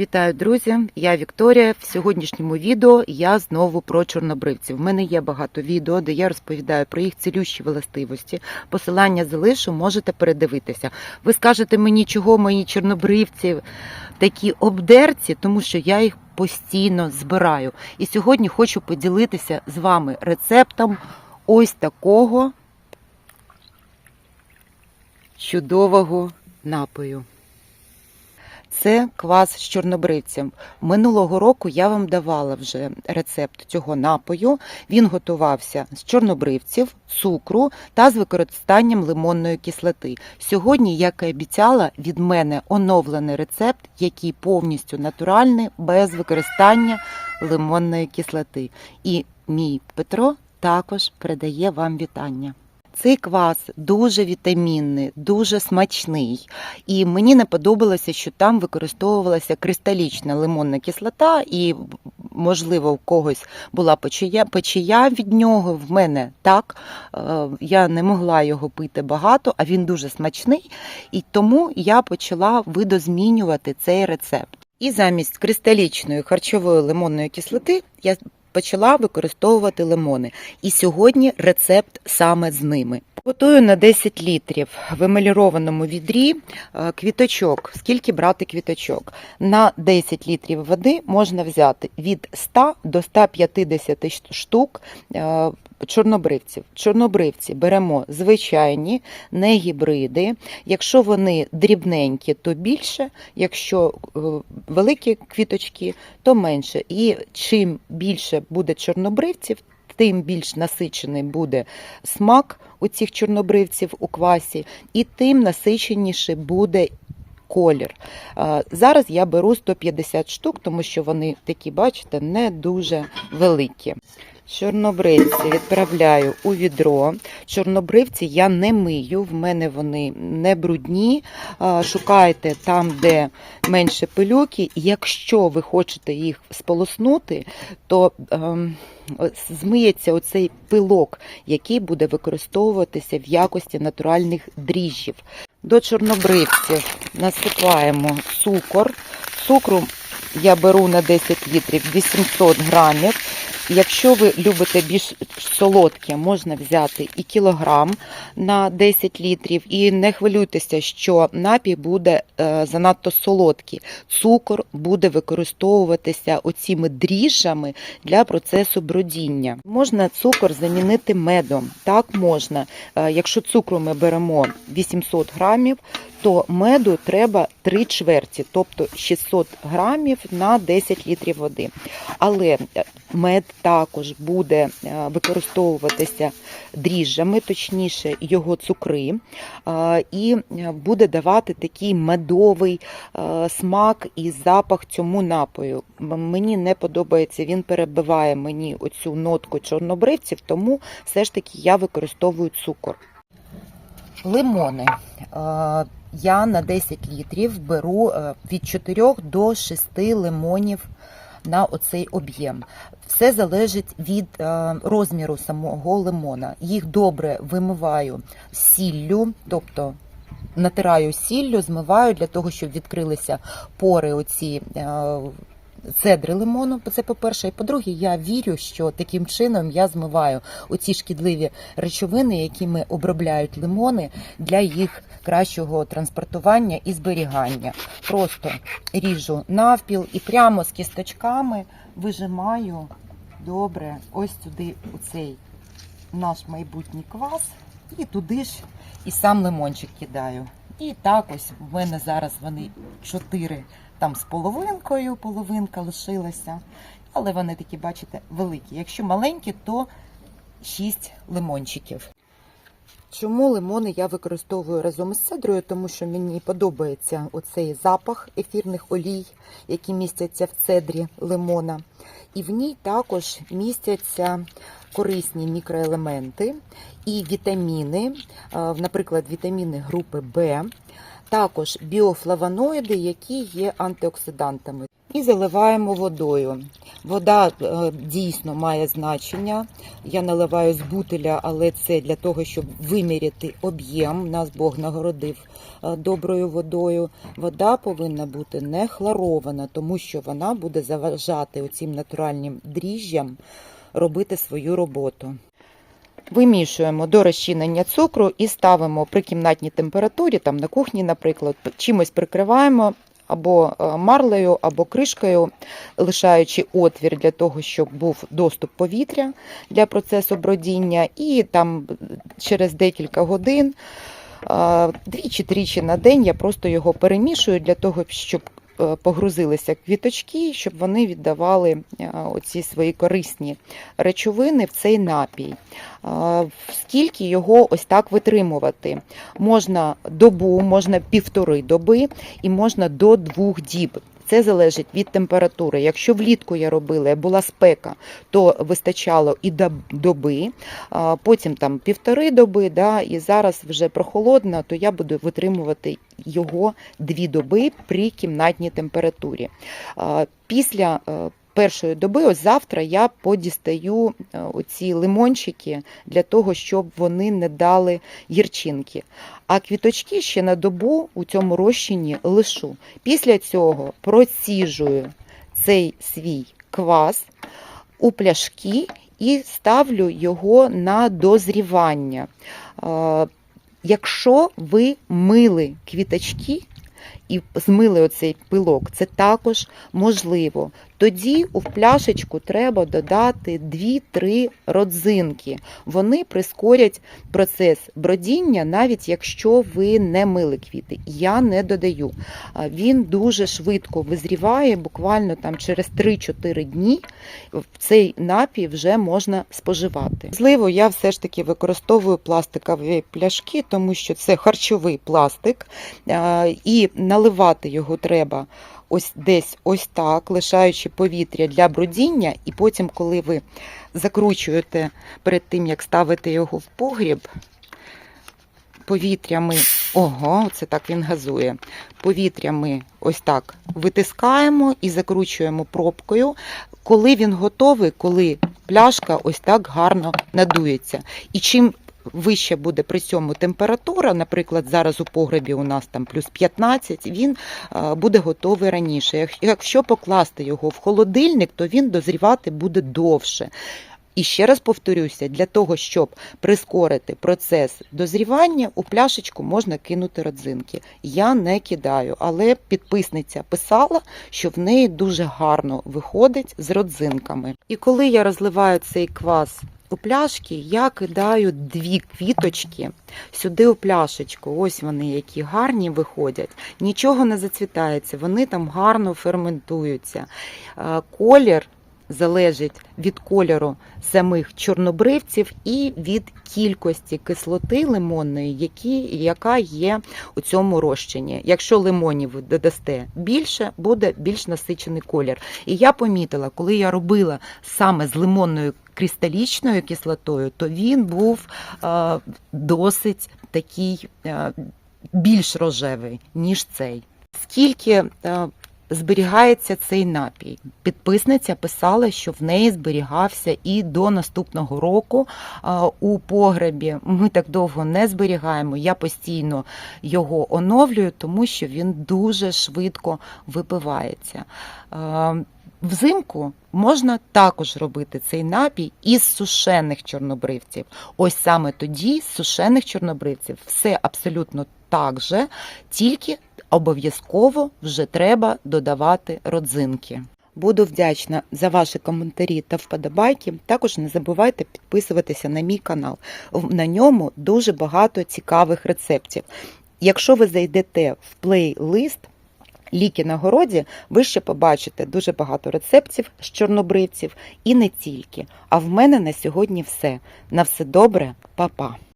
Вітаю, друзі! Я Вікторія. В сьогоднішньому відео я знову про чорнобривців. В мене є багато відео, де я розповідаю про їх цілющі властивості. Посилання залишу, можете передивитися. Ви скажете мені, чого мої чорнобривці такі обдерці, тому що я їх постійно збираю. І сьогодні хочу поділитися з вами рецептом ось такого чудового напою. Це квас з чорнобривцем. Минулого року я вам давала вже рецепт цього напою. Він готувався з чорнобривців, цукру та з використанням лимонної кислоти. Сьогодні, як і обіцяла, від мене оновлений рецепт, який повністю натуральний, без використання лимонної кислоти. І мій Петро також передає вам вітання. Цей квас дуже вітамінний, дуже смачний. І мені не подобалося, що там використовувалася кристалічна лимонна кислота, і, можливо, у когось була печія, печія від нього. В мене так. Е, Я не могла його пити багато, а він дуже смачний. І тому я почала видозмінювати цей рецепт. І замість кристалічної харчової лимонної кислоти я почала використовувати лимони. І сьогодні рецепт саме з ними. Готую на 10 літрів в емалірованому відрі е, квіточок. Скільки брати квіточок? На 10 літрів води можна взяти від 100 до 150 штук е, чорнобривців. Чорнобривці беремо звичайні, не гібриди. Якщо вони дрібненькі, то більше, якщо е, великі квіточки, то менше. І чим більше буде чорнобривців, тим більш насичений буде смак у цих чорнобривців у квасі, і тим насиченіше буде колір. Зараз я беру 150 штук, тому що вони такі, бачите, не дуже великі. Чорнобривці відправляю у відро. Чорнобривці я не мию, в мене вони не брудні. Шукайте там, де менше пилюки. Якщо ви хочете їх сполоснути, то ем, змиється оцей пилок, який буде використовуватися в якості натуральних дріжджів. До чорнобривців насипаємо цукор. Цукру я беру на 10 літрів 800 грамів. Якщо ви любите більш солодке, можна взяти і кілограм на 10 літрів. І не хвилюйтеся, що напій буде е, занадто солодкий. Цукор буде використовуватися оціми дріжджами для процесу бродіння. Можна цукор замінити медом. Так можна. Е, Якщо цукру ми беремо 800 грамів, то меду треба 3 чверті, тобто 600 грамів на 10 літрів води. Але е, мед також буде е, використовуватися дріжджами, точніше його цукри, е, і буде давати такий медовий е, смак і запах цьому напою. Мені не подобається, він перебиває мені оцю нотку чорнобривців, тому все ж таки я використовую цукор. Лимони. Е, Я на 10 літрів беру е, від 4 до 6 лимонів на оцей об'єм. Все залежить від е, розміру самого лимона. Їх добре вимиваю сіллю, тобто натираю сіллю, змиваю для того, щоб відкрилися пори оці. Цедри лимону, це по-перше, і по-друге, я вірю, що таким чином я змиваю оці шкідливі речовини, якими обробляють лимони для їх кращого транспортування і зберігання. Просто ріжу навпіл і прямо з кісточками вижимаю добре ось сюди у цей наш майбутній квас, і туди ж і сам лимончик кидаю. І так ось в мене зараз вони чотири там з половинкою, половинка лишилася. Але вони такі, бачите, великі. Якщо маленькі, то 6 лимончиків. Чому лимони я використовую разом із цедрою? Тому що мені подобається оцей запах ефірних олій, які містяться в цедрі лимона. І в ній також містяться корисні мікроелементи і вітаміни, е, наприклад, вітаміни групи Б. також біофлавоноїди, які є антиоксидантами. І заливаємо водою. Вода е, дійсно має значення. Я наливаю з бутиля, але це для того, щоб виміряти об'єм. Нас Бог нагородив е, доброю водою. Вода повинна бути не хлорована, тому що вона буде заважати оцим натуральним дріжджам робити свою роботу. Вимішуємо до розчинення цукру і ставимо при кімнатній температурі, там на кухні, наприклад, чимось прикриваємо або е, марлею, або кришкою, лишаючи отвір для того, щоб був доступ повітря для процесу бродіння, і там через декілька годин, е, двічі-тричі на день я просто його перемішую для того, щоб погрузилися квіточки, щоб вони віддавали е, оці свої корисні речовини в цей напій. Е, Скільки його ось так витримувати? Можна добу, можна півтори доби і можна до двох діб. Це залежить від температури. Якщо влітку я робила, була спека, то вистачало і доби, потім там півтори доби, да, і зараз вже прохолодно, то я буду витримувати його дві доби при кімнатній температурі. Після е, першої доби, ось завтра я подістаю е, оці лимончики для того, щоб вони не дали гірчинки. А квіточки ще на добу у цьому розчині лишу. Після цього проціжую цей свій квас у пляшки і ставлю його на дозрівання. Е, Якщо ви мили квіточки і змили оцей пилок, це також можливо. Тоді у пляшечку треба додати 2-3 родзинки. Вони прискорять процес бродіння, навіть якщо ви не мили квіти. Я не додаю. Він дуже швидко визріває, буквально там через 3-4 дні цей напій вже можна споживати. Можливо, я все ж таки використовую пластикові пляшки, тому що це харчовий пластик, і наливати його треба ось десь ось так, лишаючи повітря для бродіння, і потім, коли ви закручуєте перед тим, як ставити його в погріб, повітря ми, ого, це так він газує. Повітря ми ось так витискаємо і закручуємо пробкою. Коли він готовий, коли пляшка ось так гарно надується. І чим вища буде при цьому температура, наприклад, зараз у погребі у нас там плюс 15, він е, буде готовий раніше. Якщо покласти його в холодильник, то він дозрівати буде довше. І ще раз повторюся, для того, щоб прискорити процес дозрівання, у пляшечку можна кинути родзинки. Я не кидаю, але підписниця писала, що в неї дуже гарно виходить з родзинками. І коли я розливаю цей квас у пляшки, я кидаю дві квіточки сюди у пляшечку. Ось вони які гарні виходять. Нічого не зацвітається, вони там гарно ферментуються. Е, Колір залежить від кольору самих чорнобривців і від кількості кислоти лимонної, які, яка є у цьому розчині. Якщо лимонів додасте більше, буде більш насичений колір. І я помітила, коли я робила саме з лимонною кристалічною кислотою, то він був е, досить такий е, більш рожевий, ніж цей. Скільки е, зберігається цей напій? Підписниця писала, що в неї зберігався і до наступного року у погребі. Ми так довго не зберігаємо. Я постійно його оновлюю, тому що він дуже швидко випивається. Взимку можна також робити цей напій із сушених чорнобривців. Ось саме тоді з сушених чорнобривців все абсолютно так же, тільки обов'язково вже треба додавати родзинки. Буду вдячна за ваші коментарі та вподобайки. Також не забувайте підписуватися на мій канал. На ньому дуже багато цікавих рецептів. Якщо ви зайдете в плейлист Ліки на городі, ви ще побачите дуже багато рецептів з чорнобривців і не тільки. А в мене на сьогодні все. На все добре, па-па!